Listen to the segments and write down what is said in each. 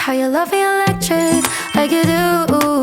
how you love me electric, like you do.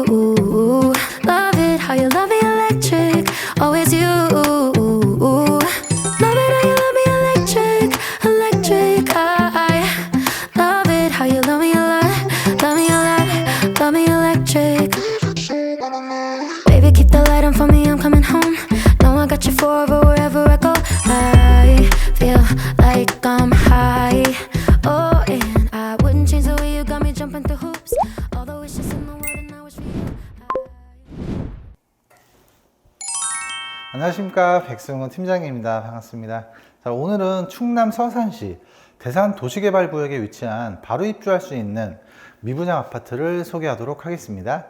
안녕하십니까 백승훈 팀장입니다. 반갑습니다. 자, 오늘은 충남 서산시 대산 도시개발구역에 위치한 바로 입주할 수 있는 미분양 아파트를 소개하도록 하겠습니다.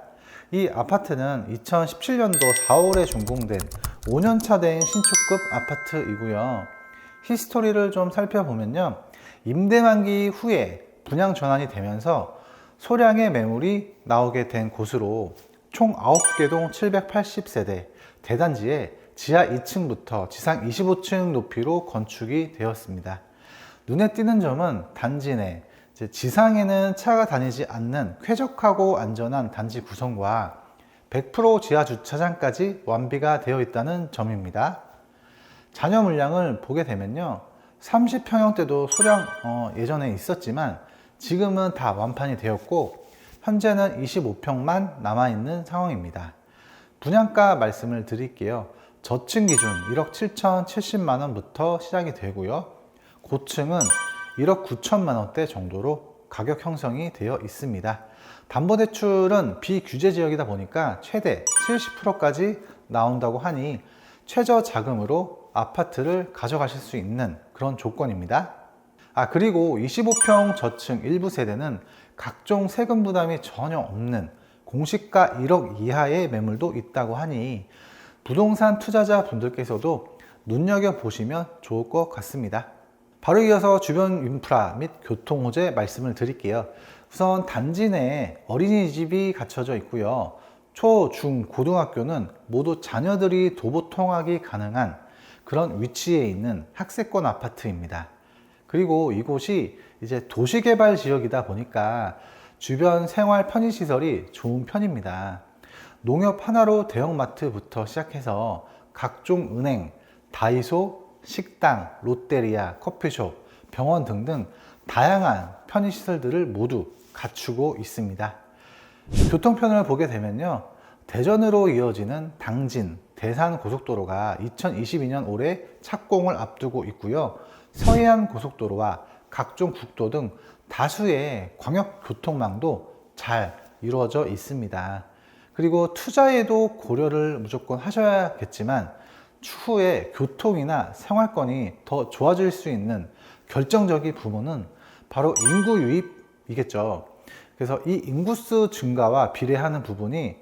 이 아파트는 2017년도 4월에 준공된 5년차 된 신축급 아파트이고요. 히스토리를 좀 살펴보면요. 임대 만기 후에 분양 전환이 되면서 소량의 매물이 나오게 된 곳으로 총 9개 동 780세대 대단지에 지하 2층부터 지상 25층 높이로 건축이 되었습니다. 눈에 띄는 점은 단지 내 지상에는 차가 다니지 않는 쾌적하고 안전한 단지 구성과 100% 지하 주차장까지 완비가 되어 있다는 점입니다. 잔여 물량을 보게 되면요. 30평형대도 소량 어, 예전에 있었지만 지금은 다 완판이 되었고 현재는 25평만 남아있는 상황입니다. 분양가 말씀을 드릴게요. 저층 기준 1억 7,070만 원부터 시작이 되고요. 고층은 1억 9천만 원대 정도로 가격 형성이 되어 있습니다. 담보대출은 비규제 지역이다 보니까 최대 70%까지 나온다고 하니 최저 자금으로 아파트를 가져가실 수 있는 그런 조건입니다. 아, 그리고 25평 저층 일부 세대는 각종 세금 부담이 전혀 없는 공시가 1억 이하의 매물도 있다고 하니 부동산 투자자 분들께서도 눈여겨보시면 좋을 것 같습니다. 바로 이어서 주변 인프라 및 교통 호재 말씀을 드릴게요. 우선 단지 내에 어린이집이 갖춰져 있고요. 초, 중, 고등학교는 모두 자녀들이 도보 통학이 가능한 그런 위치에 있는 학세권 아파트입니다. 그리고 이곳이 이제 도시개발 지역이다 보니까 주변 생활 편의시설이 좋은 편입니다. 농협 하나로 대형마트부터 시작해서 각종 은행, 다이소, 식당, 롯데리아, 커피숍, 병원 등등 다양한 편의시설들을 모두 갖추고 있습니다. 교통편을 보게 되면요. 대전으로 이어지는 당진, 대산 고속도로가 2022년 올해 착공을 앞두고 있고요. 서해안 고속도로와 각종 국도 등 다수의 광역 교통망도 잘 이루어져 있습니다. 그리고 투자에도 고려를 무조건 하셔야겠지만 추후에 교통이나 생활권이 더 좋아질 수 있는 결정적인 부분은 바로 인구 유입이겠죠. 그래서 이 인구수 증가와 비례하는 부분이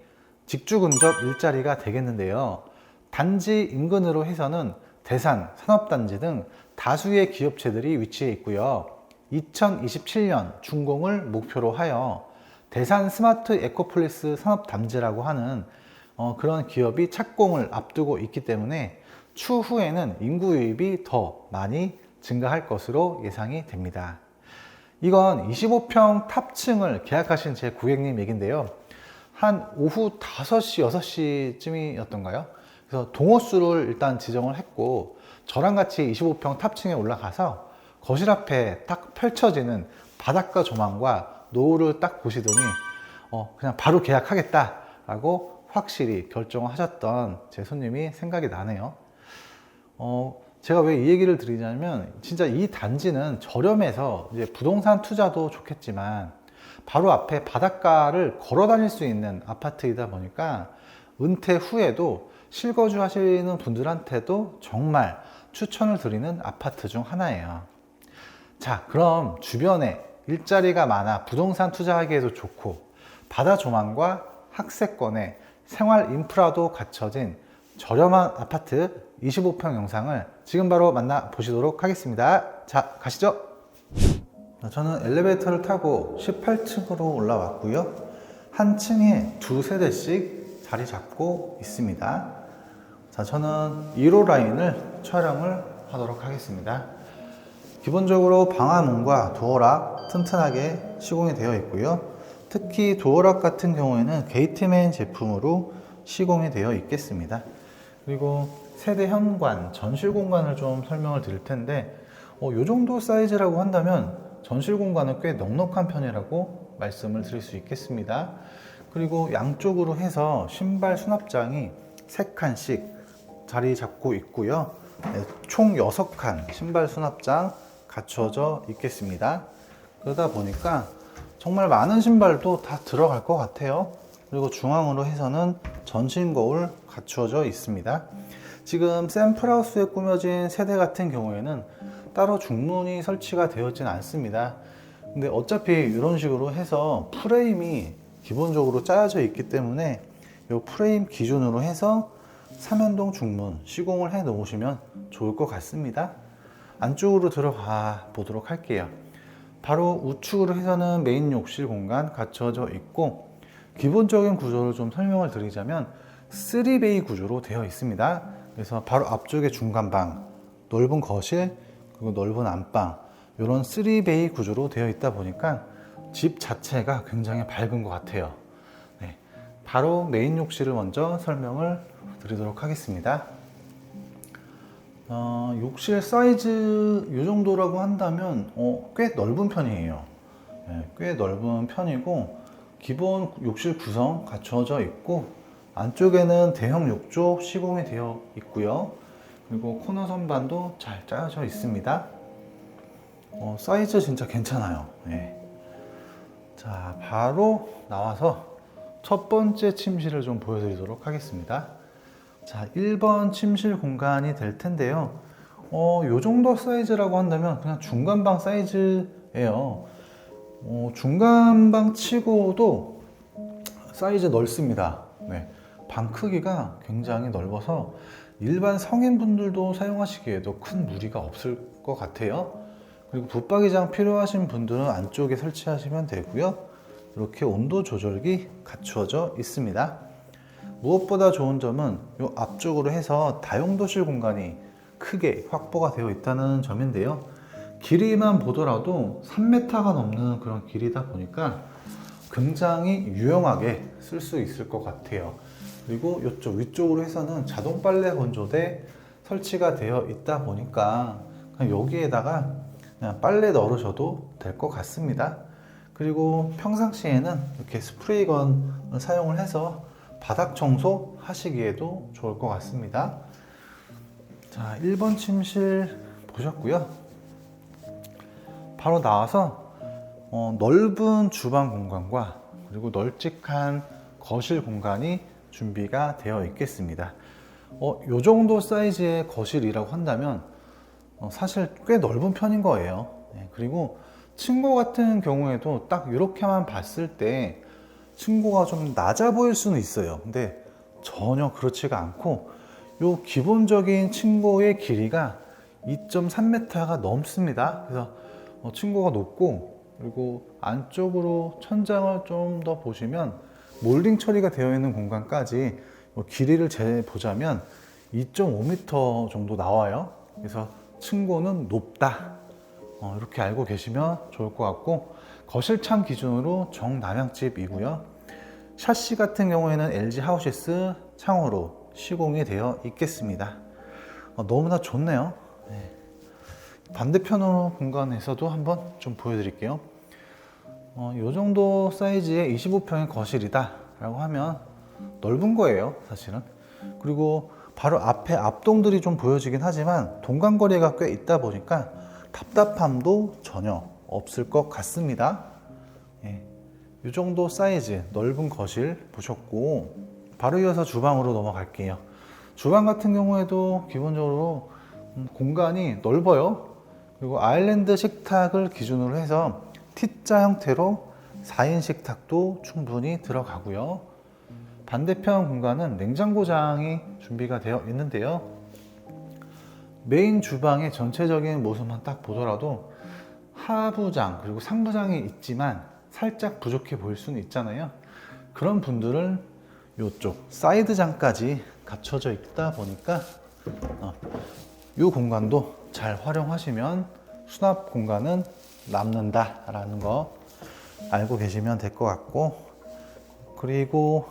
직주 근접 일자리가 되겠는데요. 단지 인근으로 해서는 대산, 산업단지 등 다수의 기업체들이 위치해 있고요. 2027년 준공을 목표로 하여 대산 스마트 에코폴리스 산업단지라고 하는 어, 그런 기업이 착공을 앞두고 있기 때문에 추후에는 인구 유입이 더 많이 증가할 것으로 예상이 됩니다. 이건 25평 탑층을 계약하신 제 고객님 얘긴데요. 한 오후 5시, 6시쯤이었던가요? 그래서 동호수를 일단 지정을 했고, 저랑 같이 25평 탑층에 올라가서 거실 앞에 딱 펼쳐지는 바닷가 조망과 노을을 딱 보시더니, 어, 그냥 바로 계약하겠다라고 확실히 결정을 하셨던 제 손님이 생각이 나네요. 어, 제가 왜 이 얘기를 드리냐면 진짜 이 단지는 저렴해서 이제 부동산 투자도 좋겠지만 바로 앞에 바닷가를 걸어 다닐 수 있는 아파트이다 보니까 은퇴 후에도 실거주 하시는 분들한테도 정말 추천을 드리는 아파트 중 하나예요. 자, 그럼 주변에 일자리가 많아 부동산 투자하기에도 좋고 바다 조망과 학세권에 생활 인프라도 갖춰진 저렴한 아파트 25평 영상을 지금 바로 만나 보시도록 하겠습니다. 자, 가시죠. 저는 엘리베이터를 타고 18층으로 올라왔고요. 한 층에 두 세대씩 자리 잡고 있습니다. 자, 저는 1호 라인을 촬영을 하도록 하겠습니다. 기본적으로 방화문과 도어락 튼튼하게 시공이 되어 있고요. 특히 도어락 같은 경우에는 게이트맨 제품으로 시공이 되어 있겠습니다. 그리고 세대 현관, 전실 공간을 좀 설명을 드릴 텐데 어, 이 정도 사이즈라고 한다면 전실 공간은 꽤 넉넉한 편이라고 말씀을 드릴 수 있겠습니다. 그리고 양쪽으로 해서 신발 수납장이 3칸씩 자리 잡고 있고요. 네, 총 6칸 신발 수납장 갖춰져 있겠습니다. 그러다 보니까 정말 많은 신발도 다 들어갈 것 같아요. 그리고 중앙으로 해서는 전신 거울 갖추어져 있습니다. 지금 샘플하우스에 꾸며진 세대 같은 경우에는 따로 중문이 설치가 되어있진 않습니다. 근데 어차피 이런 식으로 해서 프레임이 기본적으로 짜여져 있기 때문에 이 프레임 기준으로 해서 삼연동 중문 시공을 해 놓으시면 좋을 것 같습니다. 안쪽으로 들어가 보도록 할게요. 바로 우측으로 해서는 메인 욕실 공간 갖춰져 있고 기본적인 구조를 좀 설명을 드리자면 3베이 구조로 되어 있습니다. 그래서 바로 앞쪽에 중간방, 넓은 거실, 그리고 넓은 안방 이런 3베이 구조로 되어 있다 보니까 집 자체가 굉장히 밝은 것 같아요. 네, 바로 메인 욕실을 먼저 설명을 드리도록 하겠습니다. 어, 욕실 사이즈 이 정도라고 한다면 어, 꽤 넓은 편이에요. 네, 꽤 넓은 편이고 기본 욕실 구성 갖춰져 있고 안쪽에는 대형 욕조 시공이 되어 있고요. 그리고 코너 선반도 잘 짜여져 있습니다. 어, 사이즈 진짜 괜찮아요. 네. 자, 바로 나와서 첫 번째 침실을 좀 보여드리도록 하겠습니다. 자, 1번 침실 공간이 될 텐데요. 어, 요 정도 사이즈라고 한다면 그냥 중간방 사이즈예요. 어, 중간방 치고도 사이즈 넓습니다. 네. 방 크기가 굉장히 넓어서 일반 성인분들도 사용하시기에도 큰 무리가 없을 것 같아요. 그리고 붙박이장 필요하신 분들은 안쪽에 설치하시면 되고요. 이렇게 온도 조절기 갖추어져 있습니다. 무엇보다 좋은 점은 이 앞쪽으로 해서 다용도실 공간이 크게 확보가 되어 있다는 점인데요. 길이만 보더라도 3m가 넘는 그런 길이다 보니까 굉장히 유용하게 쓸 수 있을 것 같아요. 그리고 이쪽 위쪽으로 해서는 자동 빨래 건조대 설치가 되어 있다 보니까 여기에다가 그냥 빨래 널으셔도 될 것 같습니다. 그리고 평상시에는 이렇게 스프레이건을 사용을 해서 바닥 청소 하시기에도 좋을 것 같습니다. 자, 1번 침실 보셨고요. 바로 나와서 어, 넓은 주방 공간과 그리고 널찍한 거실 공간이 준비가 되어 있겠습니다. 어, 요 정도 사이즈의 거실이라고 한다면 어, 사실 꽤 넓은 편인 거예요. 네, 그리고 층고 같은 경우에도 딱 이렇게만 봤을 때 층고가 좀 낮아 보일 수는 있어요. 근데 전혀 그렇지가 않고 요 기본적인 층고의 길이가 2.3m가 넘습니다. 그래서 어, 층고가 높고 그리고 안쪽으로 천장을 좀 더 보시면 몰딩 처리가 되어 있는 공간까지 뭐 길이를 재보자면 2.5m 정도 나와요. 그래서 층고는 높다. 어, 이렇게 알고 계시면 좋을 것 같고 거실창 기준으로 정남향집이고요. 샤시 같은 경우에는 LG 하우시스 창호로 시공이 되어 있겠습니다. 어, 너무나 좋네요. 네. 반대편으로 공간에서도 한번 좀 보여드릴게요. 어, 이 정도 사이즈의 25평의 거실이다 라고 하면 넓은 거예요 사실은 그리고 바로 앞에 앞동들이 좀 보여지긴 하지만 동간거리가 꽤 있다 보니까 답답함도 전혀 없을 것 같습니다 예, 이 정도 사이즈 넓은 거실 보셨고 바로 이어서 주방으로 넘어갈게요 주방 같은 경우에도 기본적으로 음, 공간이 넓어요 그리고 아일랜드 식탁을 기준으로 해서 T자 형태로 4인 식탁도 충분히 들어가고요. 반대편 공간은 냉장고장이 준비가 되어 있는데요. 메인 주방의 전체적인 모습만 딱 보더라도 하부장 그리고 상부장이 있지만 살짝 부족해 보일 수는 있잖아요. 그런 분들은 이쪽 사이드장까지 갖춰져 있다 보니까 어, 이 공간도 잘 활용하시면 수납 공간은 남는다라는 거 알고 계시면 될 것 같고 그리고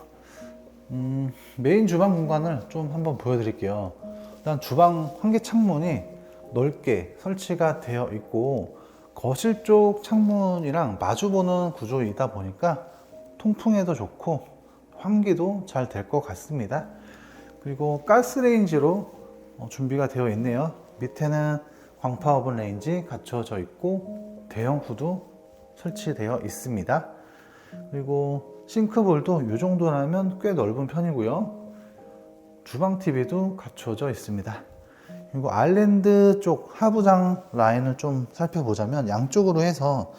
음, 메인 주방 공간을 좀 한번 보여드릴게요. 일단 주방 환기 창문이 넓게 설치가 되어 있고 거실 쪽 창문이랑 마주보는 구조이다 보니까 통풍에도 좋고 환기도 잘 될 것 같습니다. 그리고 가스레인지로 어, 준비가 되어 있네요. 밑에는 광파 오븐 레인지 갖춰져 있고 대형 후도 설치되어 있습니다. 그리고 싱크볼도 이 정도라면 꽤 넓은 편이고요. 주방 TV도 갖춰져 있습니다. 그리고 아일랜드 쪽 하부장 라인을 좀 살펴보자면 양쪽으로 해서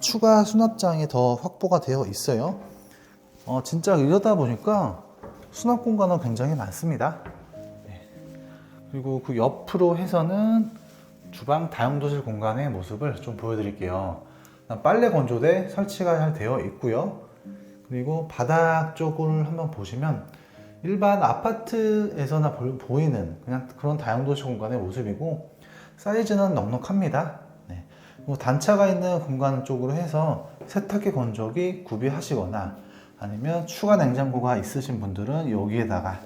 추가 수납장이 더 확보가 되어 있어요. 어, 진짜 이러다 보니까 수납 공간은 굉장히 많습니다. 네. 그리고 그 옆으로 해서는 주방 다용도실 공간의 모습을 좀 보여드릴게요. 빨래 건조대 설치가 잘 되어 있고요. 그리고 바닥 쪽을 한번 보시면 일반 아파트에서나 보- 보이는 그냥 그런 다용도실 공간의 모습이고 사이즈는 넉넉합니다. 네. 그리고 단차가 있는 공간 쪽으로 해서 세탁기 건조기 구비하시거나 아니면 추가 냉장고가 있으신 분들은 여기에다가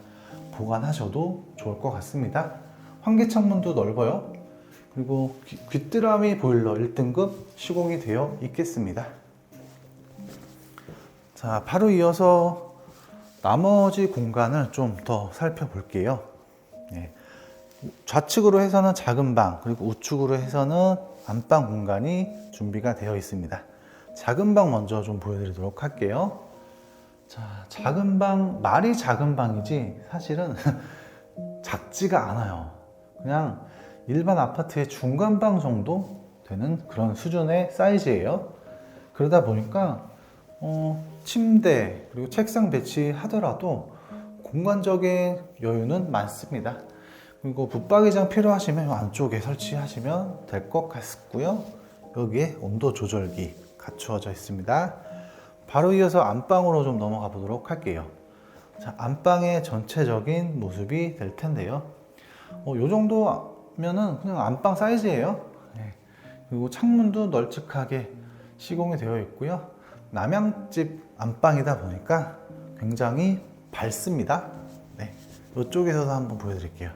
보관하셔도 좋을 것 같습니다. 환기 창문도 넓어요. 그리고 귀- 귀뚜라미 보일러 1등급 시공이 되어 있겠습니다. 자, 바로 이어서 나머지 공간을 좀 더 살펴볼게요. 네. 좌측으로 해서는 작은 방, 그리고 우측으로 해서는 안방 공간이 준비가 되어 있습니다. 작은 방 먼저 좀 보여드리도록 할게요. 자, 작은 방, 말이 작은 방이지 사실은 작지가 않아요. 그냥 일반 아파트의 중간 방 정도 되는 그런 수준의 사이즈예요. 그러다 보니까 어, 침대 그리고 책상 배치하더라도 공간적인 여유는 많습니다. 그리고 붙박이장 필요하시면 이 안쪽에 설치하시면 될 것 같고요. 여기에 온도 조절기 갖추어져 있습니다. 바로 이어서 안방으로 좀 넘어가 보도록 할게요. 자, 안방의 전체적인 모습이 될 텐데요. 어, 요 정도면은 그냥 안방 사이즈예요. 네. 그리고 창문도 널찍하게 시공이 되어 있고요. 남양집 안방이다 보니까 굉장히 밝습니다. 네. 이쪽에서도 한번 보여드릴게요.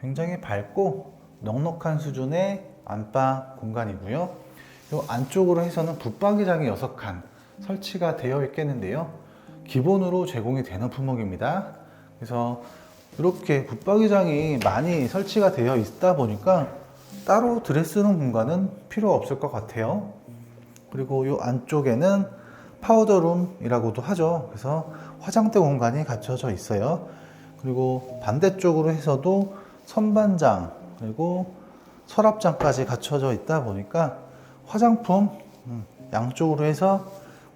굉장히 밝고 넉넉한 수준의 안방 공간이고요. 이 안쪽으로 해서는 붙박이장이 6칸 설치가 되어 있겠는데요. 기본으로 제공이 되는 품목입니다. 그래서 이렇게 붙박이장이 많이 설치가 되어 있다 보니까 따로 드레스룸 공간은 필요 없을 것 같아요. 그리고 이 안쪽에는 파우더룸이라고도 하죠. 그래서 화장대 공간이 갖춰져 있어요. 그리고 반대쪽으로 해서도 선반장 그리고 서랍장까지 갖춰져 있다 보니까 화장품 음, 양쪽으로 해서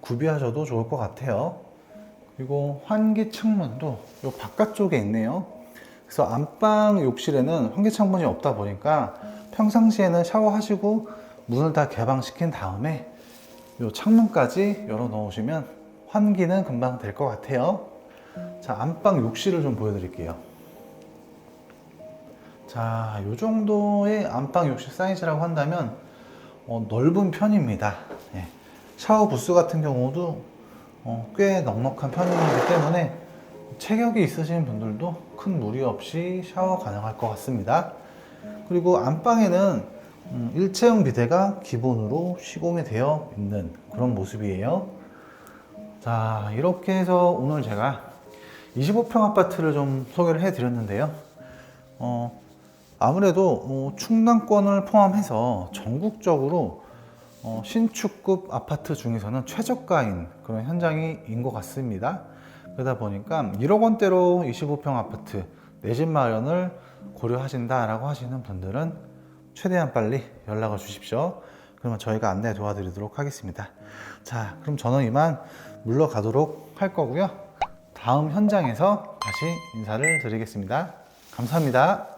구비하셔도 좋을 것 같아요. 그리고 환기 창문도 이 바깥쪽에 있네요. 그래서 안방 욕실에는 환기 창문이 없다 보니까 평상시에는 샤워하시고 문을 다 개방시킨 다음에 이 창문까지 열어 넣으시면 환기는 금방 될 것 같아요. 자, 안방 욕실을 좀 보여드릴게요. 자, 이 정도의 안방 욕실 사이즈라고 한다면 어, 넓은 편입니다. 예. 샤워 부스 같은 경우도 어, 꽤 넉넉한 편이기 때문에 체격이 있으신 분들도 큰 무리 없이 샤워 가능할 것 같습니다. 그리고 안방에는 음, 일체형 비대가 기본으로 시공이 되어 있는 그런 모습이에요. 자, 이렇게 해서 오늘 제가 25평 아파트를 좀 소개를 해 드렸는데요. 어, 아무래도 어, 충남권을 포함해서 전국적으로 어, 신축급 아파트 중에서는 최저가인 그런 현장인 것 같습니다. 그러다 보니까 1억 원대로 25평 아파트 내 집 마련을 고려하신다라고 하시는 분들은 최대한 빨리 연락을 주십시오. 그러면 저희가 안내 도와드리도록 하겠습니다. 자, 그럼 저는 이만 물러가도록 할 거고요. 다음 현장에서 다시 인사를 드리겠습니다. 감사합니다.